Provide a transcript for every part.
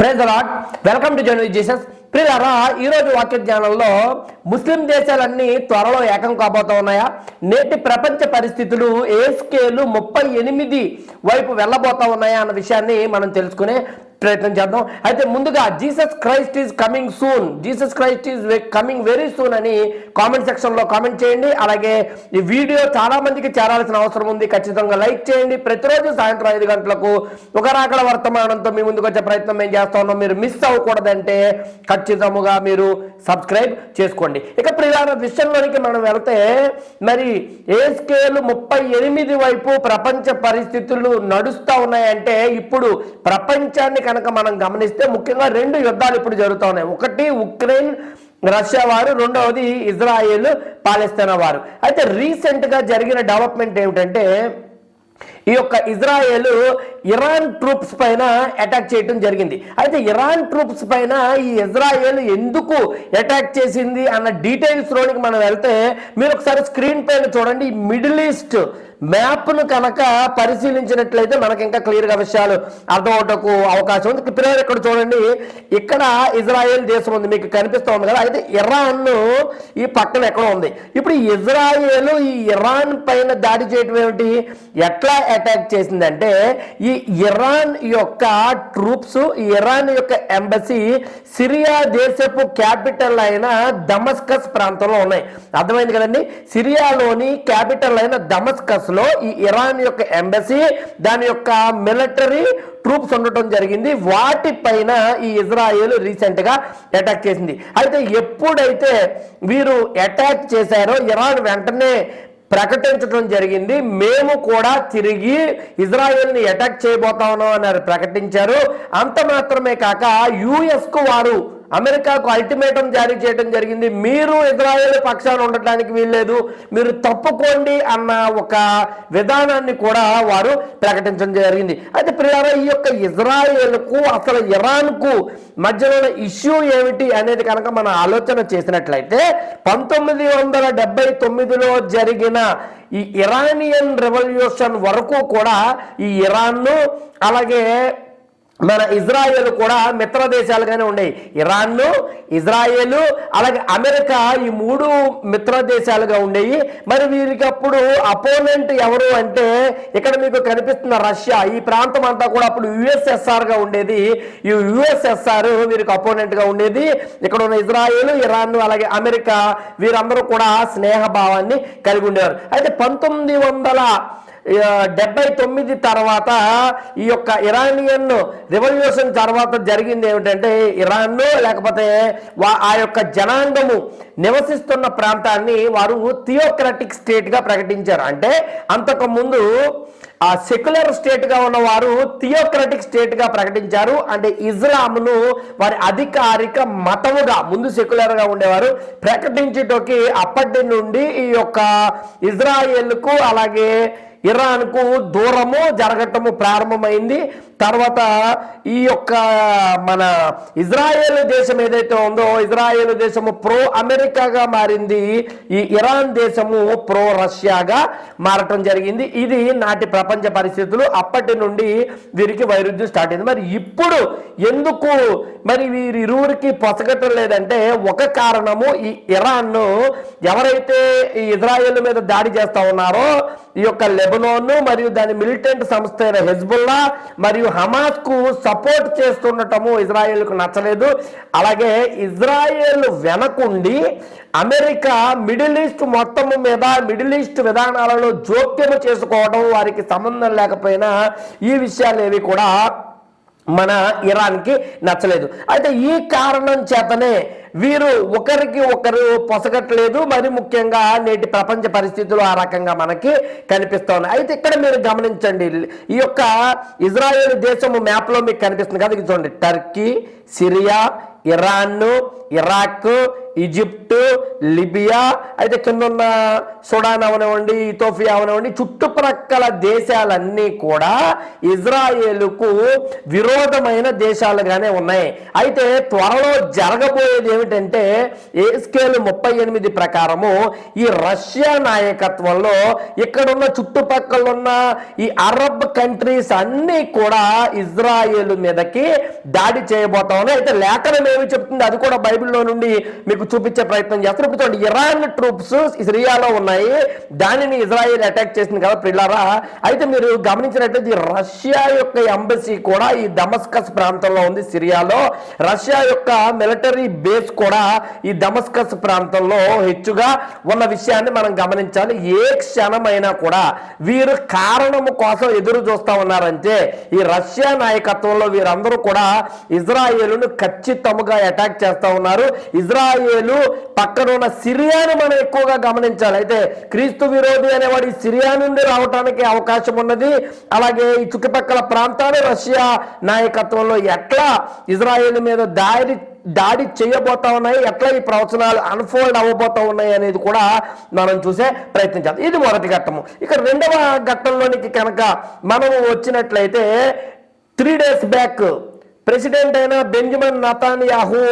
Praise lord welcome to journey Jesus ప్రియారా ఈరోజు వాక్య జ్ఞానంలో ముస్లిం దేశాలన్నీ త్వరలో ఏకం కాబోతా ఉన్నాయా? నేటి ప్రపంచ పరిస్థితులు ఏ స్కేలు ముప్పై ఎనిమిది వైపు వెళ్ళబోతా ఉన్నాయా అన్న విషయాన్ని మనం తెలుసుకునే ప్రయత్నం చేద్దాం. అయితే ముందుగా Jesus Christ is coming soon. Jesus Christ is coming very soon అని కామెంట్ సెక్షన్లో కామెంట్ చేయండి. అలాగే ఈ వీడియో చాలా మందికి చేరాల్సిన అవసరం ఉంది. ఖచ్చితంగా లైక్ చేయండి. ప్రతిరోజు సాయంత్రం ఐదు గంటలకు ఒక రాకడ వర్తమానంతో మీ ముందుకు వచ్చే ప్రయత్నం మేము చేస్తా ఉన్నాం. మీరు మిస్ అవ్వకూడదంటే ఖచ్చితముగా మీరు సబ్స్క్రైబ్ చేసుకోండి. ఇక ప్రధాన విషయంలోనికి మనం వెళ్తే మరి ఏ స్కేల్ ముప్పై ఎనిమిది వైపు ప్రపంచ పరిస్థితులు నడుస్తూ ఉన్నాయంటే ఇప్పుడు ప్రపంచాన్ని కనుక మనం గమనిస్తే ముఖ్యంగా రెండు యుద్ధాలు ఇప్పుడు జరుగుతున్నాయి ఒకటి ఉక్రెయిన్ రష్యా వారు రెండవది ఇజ్రాయెల్ పాలస్తీనా వారు. అయితే రీసెంట్గా జరిగిన డెవలప్మెంట్ ఏమిటంటే ఈ యొక్క ఇజ్రాయెల్ ఇరాన్ ట్రూప్స్ పైన అటాక్ చేయడం జరిగింది. అయితే ఇరాన్ ట్రూప్స్ పైన ఈ ఇజ్రాయెల్ ఎందుకు అటాక్ చేసింది అన్న డీటెయిల్స్ లోనికి మనం వెళ్తే మీరు ఒకసారి స్క్రీన్ పైన చూడండి. మిడిల్ ఈస్ట్ మ్యాప్ను కనుక పరిశీలించినట్లయితే మనకి ఇంకా క్లియర్గా విషయాలు అర్థమవటకు అవకాశం ఉంది. పిల్లలు ఇక్కడ చూడండి ఇక్కడ ఇజ్రాయెల్ దేశం ఉంది మీకు కనిపిస్తూ ఉంది కదా. అయితే ఇరాన్ ఈ పక్కన ఎక్కడ ఉంది. ఇప్పుడు ఇజ్రాయెల్ ఈ ఇరాన్ పైన దాడి చేయటం ఏమిటి? ఎట్లా అటాక్ చేసిందంటే ఈ ఇరాన్ యొక్క ట్రూప్స్ ఇరాన్ యొక్క ఎంబసీ సిరియా దేశపు క్యాపిటల్ అయిన దమస్కస్ ప్రాంతంలో ఉన్నాయి. అర్థమైంది కదండి? సిరియాలోని క్యాపిటల్ అయిన దమస్కస్. లో ఈ ఇరాన్ యొక్క ఎంబసీ దాని యొక్క మిలిటరీ ట్రూప్స్ ఉండటం జరిగింది. వాటిపైన ఈ ఇజ్రాయెల్ రీసెంట్గా అటాక్ చేసింది. అయితే ఎప్పుడైతే వీరు అటాక్ చేశారో ఇరాన్ వెంటనే ప్రకటించడం జరిగింది. మేము కూడా తిరిగి ఇజ్రాయెల్ని అటాక్ చేయబోతా ఉన్నాం అని ప్రకటించారు. అంత మాత్రమే కాక యుఎస్కు వారు అమెరికాకు అల్టిమేటం జారీ చేయడం జరిగింది. మీరు ఇజ్రాయెల్ పక్షాన ఉండటానికి వీల్లేదు. మీరు తప్పుకోండి అన్న ఒక విధానాన్ని కూడా వారు ప్రకటించడం జరిగింది. అయితే ప్రియారా ఈ యొక్క ఇజ్రాయెల్కు అసలు ఇరాన్కు మధ్యలో ఉన్న ఇష్యూ ఏమిటి అనేది కనుక మనం ఆలోచన చేసినట్లయితే పంతొమ్మిది వందల డెబ్బై తొమ్మిదిలో జరిగిన ఈ ఇరానియన్ రెవల్యూషన్ వరకు కూడా ఈ ఇరాన్ను అలాగే మన ఇజ్రాయెల్ కూడా మిత్ర దేశాలుగానే ఉన్నాయి ఇరాన్ను ఇజ్రాయెల్ అలాగే అమెరికా ఈ మూడు మిత్ర దేశాలుగా ఉండేవి. మరి వీరికి అప్పుడు అపోనెంట్ ఎవరు అంటే ఇక్కడ మీకు కనిపిస్తున్న రష్యా. ఈ ప్రాంతం అంతా కూడా అప్పుడు యుఎస్ఎస్ఆర్గా ఉండేది. ఈ యుఎస్ఎస్ఆర్ వీరికి అపోనెంట్గా ఉండేది. ఇక్కడ ఉన్న ఇజ్రాయెల్ ఇరాన్ అలాగే అమెరికా వీరందరూ కూడా స్నేహ భావాన్ని కలిగి ఉండేవారు. అయితే పంతొమ్మిది వందల డెబ్బై తొమ్మిది తర్వాత ఈ యొక్క ఇరానియన్ రెవల్యూషన్ తర్వాత జరిగింది ఏమిటంటే ఇరాన్ లేకపోతే ఆ యొక్క జనాంగము నివసిస్తున్న ప్రాంతాన్ని వారు థియోక్రటిక్ స్టేట్గా ప్రకటించారు. అంటే అంతకుముందు ఆ సెక్యులర్ స్టేట్గా ఉన్నవారు ఉన్న వారు థియోక్రటిక్ స్టేట్గా ప్రకటించారు. అంటే ఇస్లాంను వారి అధికారిక మతముగా ముందు సెక్యులర్గా ఉండేవారు. ప్రకటించటోకి అప్పటి నుండి ఈ యొక్క ఇజ్రాయెల్కు అలాగే ఇరాన్కు దూరము జరగటము ప్రారంభమైంది. తర్వాత ఈ యొక్క మన ఇజ్రాయేల్ దేశం ఏదైతే ఉందో ఇజ్రాయేల్ దేశము ప్రో అమెరికాగా మారింది. ఈ ఇరాన్ దేశము ప్రో రష్యాగా మారటం జరిగింది. ఇది నాటి ప్రపంచ పరిస్థితులు. అప్పటి నుండి వీరికి వైరుధ్యం స్టార్ట్ అయింది. మరి ఇప్పుడు ఎందుకు మరి వీరి ఇరువురికి పొసగటం లేదంటే ఒక కారణము ఈ ఇరాన్ను ఎవరైతే ఈ ఇజ్రాయేల్ మీద దాడి చేస్తా ఉన్నారో ఈ యొక్క లెబనోన్ మరియు దాని మిలిటెంట్ సంస్థ అయిన హెజ్బుల్లా మరియు హమాస్కు సపోర్ట్ చేస్తుండటము ఇజ్రాయెల్కు నచ్చలేదు. అలాగే ఇజ్రాయెల్ వెనకుండి అమెరికా మిడిల్ ఈస్ట్ మొత్తము మీద మిడిల్ ఈస్ట్ విధానాలలో జోక్యము చేసుకోవడం వారికి సంబంధం లేకపోయినా ఈ విషయాలు ఏవి కూడా మన ఇరాన్కి నచ్చలేదు. అయితే ఈ కారణం చేతనే వీరు ఒకరికి ఒకరు పొసగట్లేదు. మరి ముఖ్యంగా నేటి ప్రపంచ పరిస్థితులు ఆ రకంగా మనకి కనిపిస్తూ అయితే ఇక్కడ మీరు గమనించండి. ఈ యొక్క ఇజ్రాయెల్ దేశము మ్యాప్లో మీకు కనిపిస్తుంది కదా. ఇది చూడండి. Turkey Syria Iran Iraq Egypt Libya అయితే కింద ఉన్న సుడాన్ అవనివ్వండి ఇథోపియా అవనివ్వండి చుట్టుప్రక్కల దేశాలన్నీ కూడా ఇజ్రాయేలుకు విరోధమైన దేశాలుగానే ఉన్నాయి. అయితే త్వరలో జరగబోయేది ఏమిటంటే ఏస్కేల్ స్కేల్ ముప్పై ఎనిమిది ప్రకారము ఈ రష్యా నాయకత్వంలో ఇక్కడున్న చుట్టుపక్కల ఉన్న ఈ అరబ్ కంట్రీస్ అన్నీ కూడా ఇజ్రాయేల్ మీదకి దాడి చేయబోతా ఉన్నాయి. అయితే లేఖనం ఏమి చెప్తుంది? అది కూడా బైబిల్లో నుండి మీకు చూపించే ప్రయత్నం చేస్తారు ఇప్పుడు చూడండి ఇరాన్ ట్రూప్స్ సిరియాలో ఉన్నాయి. దానిని ఇజ్రాయెల్ అటాక్ చేసింది కదా ప్రిల్లారా? అయితే మీరు గమనించినట్లయితే రష్యా యొక్క ఎంబసీ కూడా ఈ దమస్కస్ ప్రాంతంలో ఉంది సిరియాలో. రష్యా యొక్క మిలిటరీ బేస్ కూడా ఈ దమస్కస్ ప్రాంతంలో హెచ్చుగా ఉన్న విషయాన్ని మనం గమనించాలి. ఏ క్షణమైనా కూడా వీరు కారణము కోసం ఎదురు చూస్తా ఉన్నారంటే ఈ రష్యా నాయకత్వంలో వీరందరూ కూడా ఇజ్రాయేలును ఖచ్చితంగా అటాక్ చేస్తా ఉన్నారు. ఇజ్రాయేలు పక్కన ఉన్న సిరియాను మనం ఎక్కువగా గమనించాలి. అయితే క్రీస్తు విరోధి అనేవాడు ఈ సిరియా నుండి రావడానికి అవకాశం ఉన్నది. అలాగే ఈ చుట్టుపక్కల ప్రాంతాలు రష్యా నాయకత్వంలో ఎట్లా ఇజ్రాయేల్ మీద దాడి దాడి చేయబోతా ఉన్నాయి ఎట్లా ఈ ప్రవచనాలు అన్ఫోల్డ్ అవ్వబోతా ఉన్నాయి అనేది కూడా మనం చూసే ప్రయత్నించాలి. ఇది మొదటి ఘట్టము. ఇక రెండవ ఘట్టంలోనికి కనుక మనము వచ్చినట్లయితే త్రీ డేస్ బ్యాక్ ప్రెసిడెంట్ అయిన బెంజమిన్ నతాన్యాహు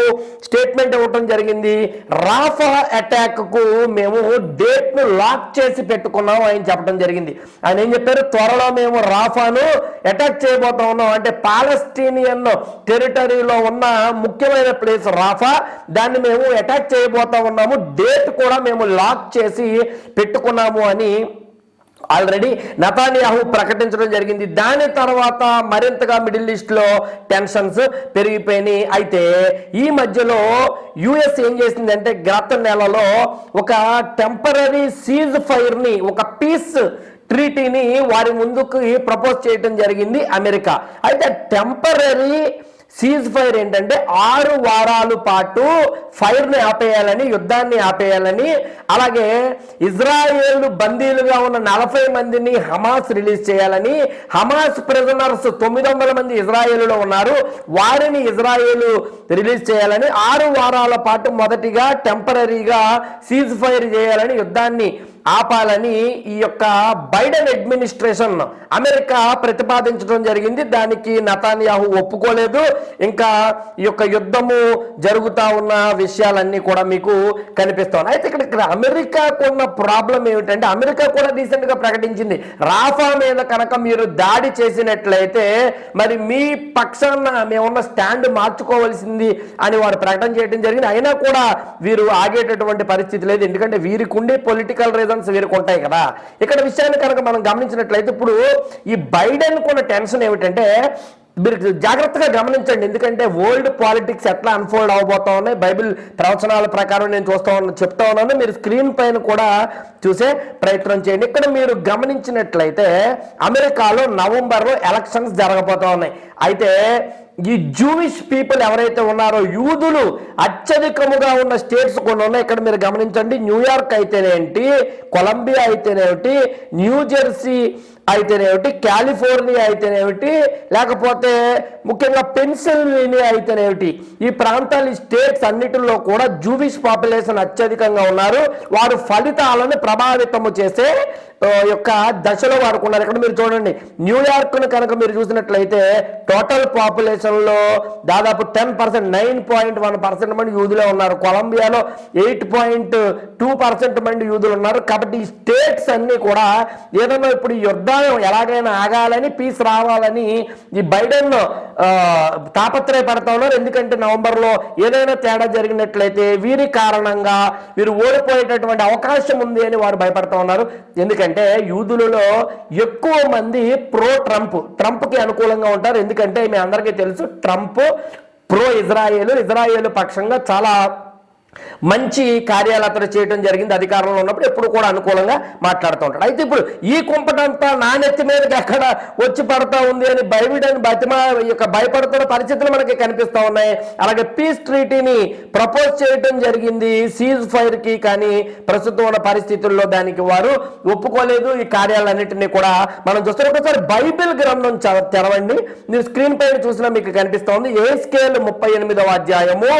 స్టేట్మెంట్ ఇవ్వటం జరిగింది. రాఫా అటాక్కు మేము డేట్ను లాక్ చేసి పెట్టుకున్నాం ఆయన చెప్పడం జరిగింది. ఆయన ఏం చెప్పారు? త్వరలో మేము రాఫాను అటాక్ చేయబోతా ఉన్నాం. అంటే పాలస్టీనియన్ టెరిటరీలో ఉన్న ముఖ్యమైన ప్లేస్ రాఫా. దాన్ని మేము అటాక్ చేయబోతా ఉన్నాము. డేట్ కూడా మేము లాక్ చేసి పెట్టుకున్నాము అని ఆల్రెడీ నతానియాహు ప్రకటించడం జరిగింది. దాని తర్వాత మరింతగా మిడిల్ ఈస్ట్లో టెన్షన్స్ పెరిగిపోయినాయి. అయితే ఈ మధ్యలో యుఎస్ ఏం చేసిందంటే గత నెలలో ఒక టెంపరీ సీజ్ ఫైర్ని ఒక పీస్ ట్రీటీని వారి ముందుకు ప్రపోజ్ చేయడం జరిగింది అమెరికా అయితే టెంపరీ సీజ్ ఫైర్ ఏంటంటే ఆరు వారాల పాటు ఫైర్ని ఆపేయాలని యుద్ధాన్ని ఆపేయాలని అలాగే ఇజ్రాయేల్ బందీలుగా ఉన్న నలభై మందిని హమాస్ రిలీజ్ చేయాలని హమాస్ ప్రిజనర్స్ తొమ్మిది వందల మంది ఇజ్రాయేల్లో ఉన్నారు. వారిని ఇజ్రాయేల్ రిలీజ్ చేయాలని ఆరు వారాల పాటు మొదటిగా టెంపరీగా సీజ్ ఫైర్ చేయాలని యుద్ధాన్ని ఆపాలని ఈ యొక్క బైడెన్ అడ్మినిస్ట్రేషన్ అమెరికా ప్రతిపాదించడం జరిగింది. దానికి నతాన్యాహు ఒప్పుకోలేదు. ఇంకా ఈ యొక్క యుద్ధము జరుగుతూ ఉన్న విషయాలన్నీ కూడా మీకు కనిపిస్తాను అయితే ఇక్కడ ఇక్కడ అమెరికాకు ఉన్న ప్రాబ్లం ఏమిటంటే అమెరికా కూడా రీసెంట్గా ప్రకటించింది. రాఫా మీద కనుక మీరు దాడి చేసినట్లయితే మరి మీ పక్షాన మేమున్న స్టాండ్ మార్చుకోవాల్సింది అని వారు ప్రకటన చేయడం జరిగింది. అయినా కూడా వీరు ఆగేటటువంటి పరిస్థితి లేదు. ఎందుకంటే వీరికి ఉండే పొలిటికల్ రీజన్ వీరికి ఉంటాయి కదా. ఇక్కడ విషయాన్ని కనుక మనం గమనించినట్లయితే ఇప్పుడు ఈ బైడెన్ కొన్న టెన్షన్ ఏమిటంటే మీరు జాగ్రత్తగా గమనించండి. ఎందుకంటే వరల్డ్ పాలిటిక్స్ ఎట్లా అన్ఫోల్డ్ అవబోతా ఉన్నాయి? బైబిల్ ప్రవచనాల ప్రకారం నేను చూస్తా ఉన్నా చెప్తా ఉన్నాను. మీరు స్క్రీన్ పైన కూడా చూసే ప్రయత్నం చేయండి. ఇక్కడ మీరు గమనించినట్లయితే అమెరికాలో నవంబర్లో ఎలక్షన్స్ జరగబోతా ఉన్నాయి. అయితే ఈ జూవిష్ పీపుల్ ఎవరైతే ఉన్నారో యూదులు అత్యధికముగా ఉన్న స్టేట్స్ కొన్ని ఉన్నాయి. ఇక్కడ మీరు గమనించండి. న్యూయార్క్ అయితేనేంటి? కొలంబియా అయితేనేమిటి? న్యూజెర్సీ అయితేనేమిటి కాలిఫోర్నియా అయితేనేమిటి లేకపోతే ముఖ్యంగా పెన్సిల్వేనియా అయితేనేమిటి ఈ ప్రాంతాలు స్టేట్స్ అన్నిటిలో కూడా జూవిష్ పాపులేషన్ అత్యధికంగా ఉన్నారు. వారు ఫలితాలను ప్రభావితము చేసే యొక్క దశలో వాడుకున్నారు. ఉన్నారు ఇక్కడ మీరు చూడండి న్యూయార్క్ను కనుక మీరు చూసినట్లయితే టోటల్ పాపులేషన్లో దాదాపు ten percent nine point one percent మంది యూదులే ఉన్నారు. కొలంబియాలో ఎయిట్ పాయింట్ టూ పర్సెంట్ మంది యూదులు ఉన్నారు. కాబట్టి ఈ స్టేట్స్ అన్ని కూడా ఏదైనా ఇప్పుడు ఈ యుద్ధం ఎలాగైనా ఆగాలని పీస్ రావాలని ఈ బైడెన్ తాపత్రయపడతా ఉన్నారు. ఎందుకంటే నవంబర్లో ఏదైనా తేడా జరిగినట్లయితే వీరి కారణంగా వీరు ఓడిపోయేటటువంటి అవకాశం ఉంది అని వారు భయపడతా ఉన్నారు. ఎందుకంటే యూదులలో ఎక్కువ మంది ప్రో ట్రంప్ ట్రంప్కి అనుకూలంగా ఉంటారు. ఎందుకంటే మీ అందరికీ తెలుసు ట్రంప్ ప్రో ఇజ్రాయేల్ ఇజ్రాయేల్ పక్షంగా చాలా మంచి కార్యాలు చేయడం జరిగింది అధికారంలో ఉన్నప్పుడు ఎప్పుడు కూడా అనుకూలంగా మాట్లాడుతూ ఉంటాడు. అయితే ఇప్పుడు ఈ కుంపటంతా నాణ్యత నెత్తి మీదకి ఎక్కడ వచ్చి పడతా ఉంది అని బైబిడని బతిమా యొక్క భయపడుతున్న పరిస్థితులు మనకి కనిపిస్తూ ఉన్నాయి. అలాగే పీస్ ట్రీటీని ప్రపోజ్ చేయడం జరిగింది. సీజ్ ఫైర్కి కానీ ప్రస్తుతం ఉన్న పరిస్థితుల్లో దానికి వారు ఒప్పుకోలేదు. ఈ కార్యాలన్నింటినీ కూడా మనం చూస్తే ఒకసారి బైబిల్ గ్రంథం తెరవండి. మీరు స్క్రీన్ పైన చూసినా మీకు కనిపిస్తూ ఉంది. ఏ స్కేల్ ముప్పై ఎనిమిదవ అధ్యాయము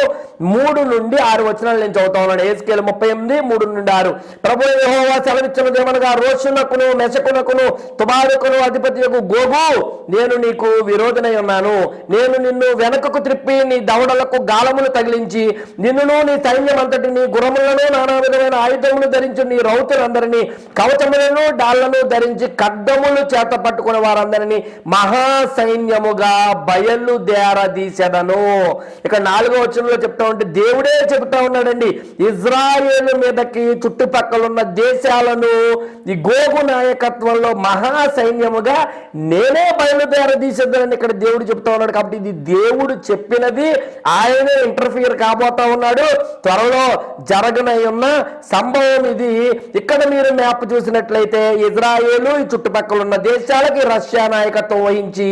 మూడు నుండి ఆరు వచ్చిన వచనాలు నేను చదువుతా ఏసుకేలు ముప్పై ఎనిమిది మూడు నుండి ఆరు. ప్రభు యెహోవా సెలవిచ్చిన దేవనగా రోషునకును మెసకునకును తుబారుకును అధిపతి గోగు నేను నీకు విరోధనై ఉన్నాను. నేను నిన్ను వెనకకు త్రిప్పి నీ దవడలకు గాలములు తగిలించి నిన్నును నీ సైన్యం అంతటిని గురములను నానా విధమైన ఆయుధములు ధరించి నీ రౌతులందరినీ కవచములను డాళ్ళను ధరించి ఖడ్గములు చేత పట్టుకునే వారందరినీ మహా సైన్యముగా బయలుదేరదీసెదను. ఇక నాలుగో వచనంలో చెప్తా ఉంటే దేవుడే చెబుతా ఉన్నాడండి. ఇజ్రాయేల్ మీదకి చుట్టుపక్కల ఉన్న దేశాలను ఈ గోగు నాయకత్వంలో మహా సైన్యముగా నేనే బయలుదేరదీసేద్దానని ఇక్కడ దేవుడు చెప్తా ఉన్నాడు. కాబట్టి ఇది దేవుడు చెప్పినది ఆయనే ఇంటర్ఫియర్ కాబోతా ఉన్నాడు. త్వరలో జరగనై ఉన్న సంభవం ఇది. ఇక్కడ మీరు మ్యాప్ చూసినట్లయితే ఇజ్రాయేలు ఈ చుట్టుపక్కల ఉన్న దేశాలకి రష్యా నాయకత్వం వహించి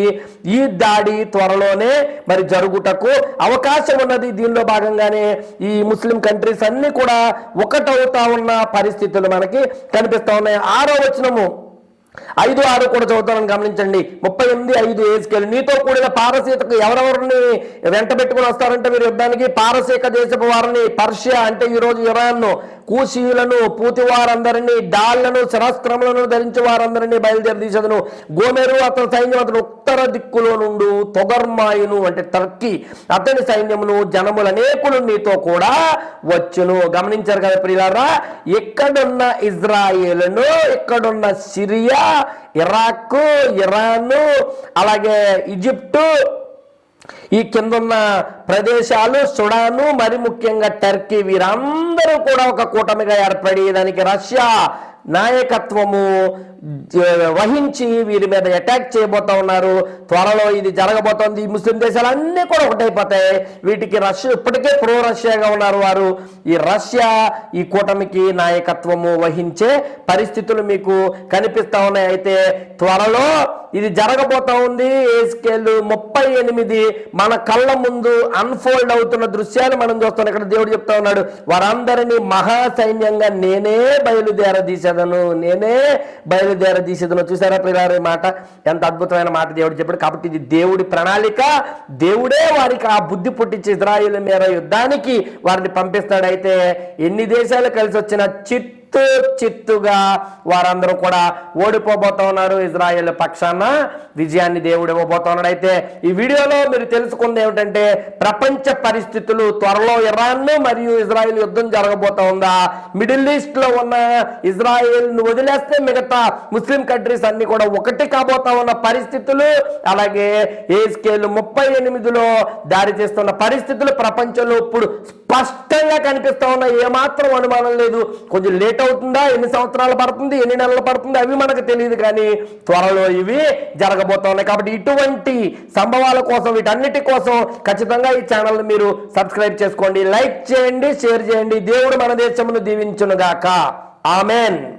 ఈ దాడి త్వరలోనే మరి జరుగుటకు అవకాశం ఉన్నది. దీనిలో భాగంగానే ఈ ముస్లిం కంట్రీస్ అన్ని కూడా ఒకటవుతా ఉన్న పరిస్థితులు మనకి కనిపిస్తా ఉన్నాయి. ఆరో వచనము. ఐదు ఆరు కూడా చదువుతానని గమనించండి. ముప్పై ఎనిమిది ఐదు ఏసుకెళ్ళి నీతో కూడిన పారసీతకు ఎవరెవరిని వెంట పెట్టుకుని వస్తారంటే మీరు యుద్ధానికి పారసీక దేశపు వారిని పర్షియా అంటే ఈరోజు ఇరాన్ను కూశీయులను పూతివారందరినీ పూతి వారందరినీ డాళ్ళను శరాస్త్రములను ధరించి వారందరినీ బయలుదేరి తీసేదను. గోమెరు అతని సైన్యం అతను ఉత్తర దిక్కులో నుండు తొగర్మాయును అంటే టర్కీ. అతని సైన్యమును జనములు అనేకులు నీతో కూడా వచ్చును. గమనించారు కదా ప్రియులారా ఎక్కడున్న ఇజ్రాయేల్ను ఎక్కడున్న సిరియా ఇరాక్ ఇరాన్ అలాగే ఈజిప్టు ఈ కిందున్న ప్రదేశాలు సుడాను మరి ముఖ్యంగా టర్కీ వీరందరూ కూడా ఒక కూటమిగా ఏర్పడి దానికి రష్యా నాయకత్వము వహించి వీరి మీద అటాక్ చేయబోతా ఉన్నారు. త్వరలో ఇది జరగబోతోంది. ఈ ముస్లిం దేశాలన్నీ కూడా ఒకటైపోతాయి. వీటికి రష్యా ఇప్పటికే ప్రో రష్యాగా ఉన్నారు వారు. ఈ రష్యా ఈ కూటమికి నాయకత్వము వహించే పరిస్థితులు మీకు కనిపిస్తా ఉన్నాయి. అయితే త్వరలో ఇది జరగబోతా ఉంది. ఏ ముప్పై ఎనిమిది మన కళ్ళ ముందు అన్ఫోల్డ్ అవుతున్న దృశ్యాలు మనం చూస్తున్నాం ఇక్కడ దేవుడు చెప్తా ఉన్నాడు వారందరినీ మహా సైన్యంగా నేనే బయలుదేరదీసేదను నేనే బయలుదేరదీసేదను. చూసారా పిల్లారు మాట? ఎంత అద్భుతమైన మాట దేవుడు చెప్పాడు. కాబట్టి ఇది దేవుడి ప్రణాళిక. దేవుడే వారికి ఆ బుద్ధి పుట్టించి ఇజ్రాయిల్ మేర యుద్ధానికి వారిని పంపిస్తాడు. అయితే ఎన్ని దేశాలు కలిసి వచ్చిన చిట్ చిత్తుగా వారందరూ కూడా ఓడిపోబోతా ఉన్నారు ఇజ్రాయెల్ పక్షాన. విజయాన్ని దేవుడు ఇవ్వబోతా ఉన్నాడు అయితే ఈ వీడియోలో మీరు తెలుసుకుంది ఏమిటంటే ప్రపంచ పరిస్థితులు త్వరలో ఇరాన్ మరియు ఇజ్రాయెల్ యుద్ధం జరగబోతా ఉందా? మిడిల్ ఈస్ట్లో ఉన్న ఇజ్రాయెల్ను వదిలేస్తే మిగతా ముస్లిం కంట్రీస్ అన్ని కూడా ఒకటి కాబోతా ఉన్న పరిస్థితులు అలాగే ఏ స్కేల్ ముప్పై ఎనిమిదిలో దారి చేస్తున్న పరిస్థితులు ప్రపంచంలో ఇప్పుడు స్పష్టంగా కనిపిస్తా ఉన్న. ఏమాత్రం అనుమానం లేదు. కొంచెం లేట్ అవుతుందా? ఎన్ని సంవత్సరాలు పడుతుంది? ఎన్ని నెలలు పడుతుంది? అవి మనకు తెలియదు కానీ త్వరలో ఇవి జరగబోతా ఉన్నాయి. కాబట్టి ఇటువంటి సంభవాల కోసం వీటన్నిటి కోసం ఖచ్చితంగా ఈ ఛానల్ మీరు సబ్స్క్రైబ్ చేసుకోండి. లైక్ చేయండి షేర్ చేయండి. దేవుడు మన దేశమును దీవించునుగాక. ఆమెన్.